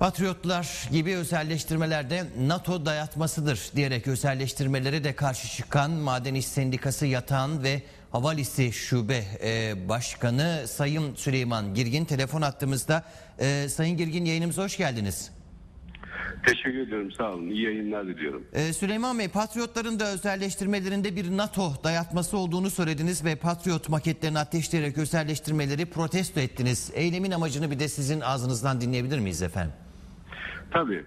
Patriotlar gibi özelleştirmelerde NATO dayatmasıdır diyerek özelleştirmelere de karşı çıkan Maden İş Sendikası Yatağan ve Havalisi Şube e, Başkanı Sayın Süleyman Girgin telefon attığımızda. E, Sayın Girgin yayınımıza hoş geldiniz. Teşekkür ediyorum sağ olun. İyi yayınlar diliyorum. Ee, Süleyman Bey, Patriotların da özelleştirmelerinde bir NATO dayatması olduğunu söylediniz ve Patriot maketlerini ateşleyerek özelleştirmeleri protesto ettiniz. Eylemin amacını bir de sizin ağzınızdan dinleyebilir miyiz efendim? Tabii.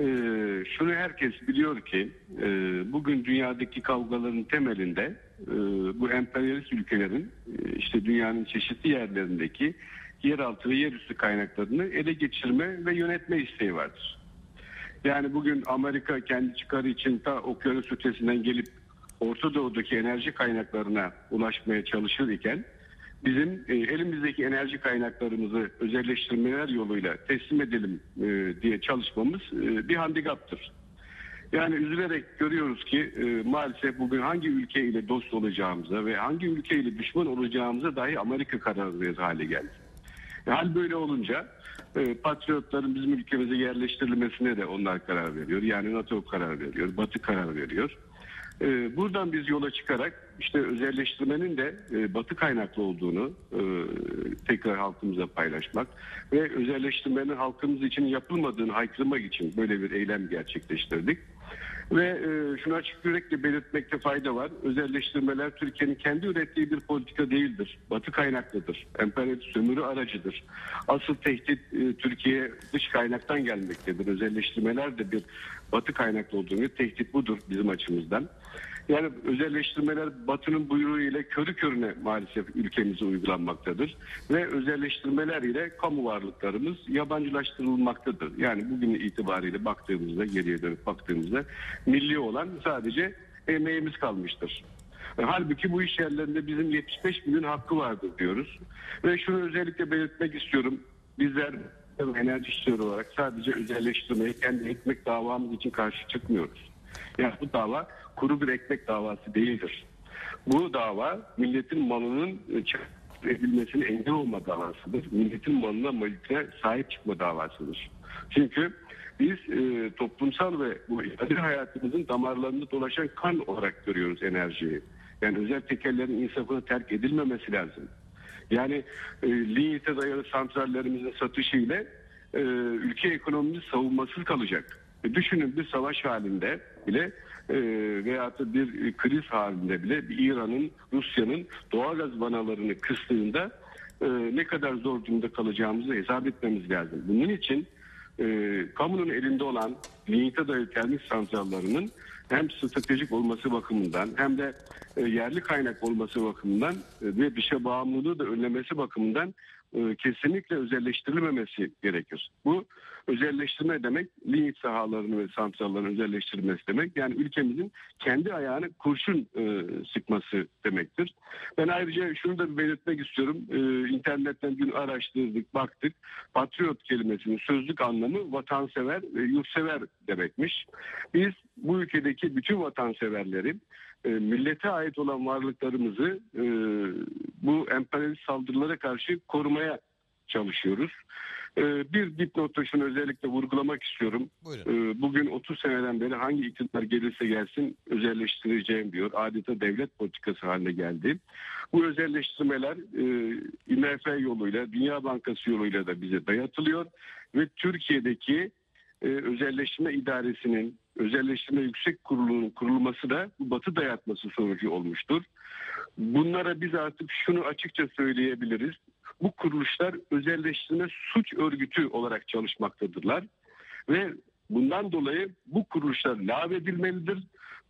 Ee, şunu herkes biliyor ki e, bugün dünyadaki kavgaların temelinde e, bu emperyalist ülkelerin e, işte dünyanın çeşitli yerlerindeki yeraltı ve yerüstü kaynaklarını ele geçirme ve yönetme isteği vardır. Yani bugün Amerika kendi çıkarı için ta okyanus ötesinden gelip Orta Doğu'daki enerji kaynaklarına ulaşmaya çalışır iken bizim e, elimizdeki enerji kaynaklarımızı özelleştirmeler yoluyla teslim edelim e, diye çalışmamız e, bir handikaptır. Yani üzülerek görüyoruz ki maalesef bugün hangi ülke ile dost olacağımıza ve hangi ülke ile düşman olacağımıza dahi Amerika karar verir hale geldi. Hal böyle olunca patriotların bizim ülkemize yerleştirilmesine de onlar karar veriyor. Yani NATO karar veriyor, Batı karar veriyor. E, buradan biz yola çıkarak işte özelleştirmenin de e, Batı kaynaklı olduğunu e, tekrar halkımıza paylaşmak ve özelleştirmenin halkımız için yapılmadığını haykırmak için böyle bir eylem gerçekleştirdik. Ve e, şunu açık yürekle belirtmekte fayda var. Özelleştirmeler Türkiye'nin kendi ürettiği bir politika değildir. Batı kaynaklıdır. Emperyalist sömürü aracıdır. Asıl tehdit e, Türkiye dış kaynaktan gelmektedir. Özelleştirmeler de bir batı kaynaklı olduğunu tehdit budur bizim açımızdan. Yani özelleştirmeler Batı'nın buyruğu ile körü körüne maalesef ülkemize uygulanmaktadır. Ve özelleştirmeler ile kamu varlıklarımız yabancılaştırılmaktadır. Yani bugün itibariyle baktığımızda, geriye dönüp baktığımızda milli olan sadece emeğimiz kalmıştır. E, Halbuki bu iş yerlerinde bizim 75 milyon hakkı vardır diyoruz. Ve şunu özellikle belirtmek istiyorum. Bizler enerji işçileri olarak sadece özelleştirmeye kendi ekmek davamız için karşı çıkmıyoruz. Yani bu dava kuru bir ekmek davası değildir. Bu dava milletin malının e, edilmesine engel olma davasıdır. Milletin malına malikine sahip çıkma davasıdır. Çünkü biz e, toplumsal ve bu irade hayatımızın damarlarında dolaşan kan olarak görüyoruz enerjiyi. Yani özel tekerlerin insafına terk edilmemesi lazım. Yani e, lignite dayalı santrallerimizin satışı ile e, ülke ekonomimiz savunmasız kalacak. E, düşünün bir savaş halinde bile e, veya da bir kriz halinde bile İran'ın, Rusya'nın doğalgaz vanalarını kıstığında e, ne kadar zor durumda kalacağımızı hesap etmemiz lazım. Bunun için e, kamunun elinde olan lignite dayalı termik santrallarının hem stratejik olması bakımından hem de e, yerli kaynak olması bakımından e, ve dışa bağımlılığı da önlemesi bakımından e, kesinlikle özelleştirilmemesi gerekir. Bu özelleştirme demek lignit sahalarını ve santralların özelleştirilmesi demek. Yani ülkemizin kendi ayağını kurşun e, sıkması demektir. Ben ayrıca şunu da belirtmek istiyorum. E, internetten dün araştırdık, baktık. Patriot kelimesinin sözlük anlamı vatansever ve yurtsever demekmiş. Biz ülkedeki bütün vatanseverleri e, millete ait olan varlıklarımızı e, bu emperyalist saldırılara karşı korumaya çalışıyoruz. E, bir dipnotta şunu özellikle vurgulamak istiyorum. Buyurun. E, bugün 30 seneden beri hangi iktidar gelirse gelsin özelleştireceğim diyor. Adeta devlet politikası haline geldi. Bu özelleştirmeler e, IMF yoluyla, Dünya Bankası yoluyla da bize dayatılıyor ve Türkiye'deki e, özelleştirme idaresinin özelleştirme yüksek kurulunun kurulması da batı dayatması sonucu olmuştur. Bunlara biz artık şunu açıkça söyleyebiliriz. Bu kuruluşlar özelleştirme suç örgütü olarak çalışmaktadırlar ve bundan dolayı bu kuruluşlar lağvedilmelidir.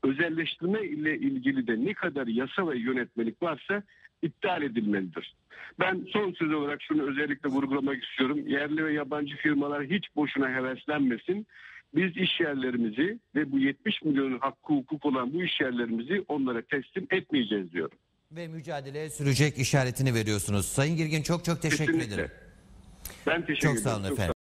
Özelleştirme ile ilgili de ne kadar yasa ve yönetmelik varsa iptal edilmelidir. Ben son söz olarak şunu özellikle vurgulamak istiyorum. Yerli ve yabancı firmalar hiç boşuna heveslenmesin. Biz iş yerlerimizi ve bu 70 milyonun hakkı hukuk olan bu iş yerlerimizi onlara teslim etmeyeceğiz diyorum. Ve mücadeleye sürecek işaretini veriyorsunuz. Sayın Girgin çok çok teşekkür Kesinlikle. ederim. Ben teşekkür Çok ederim. sağ olun efendim.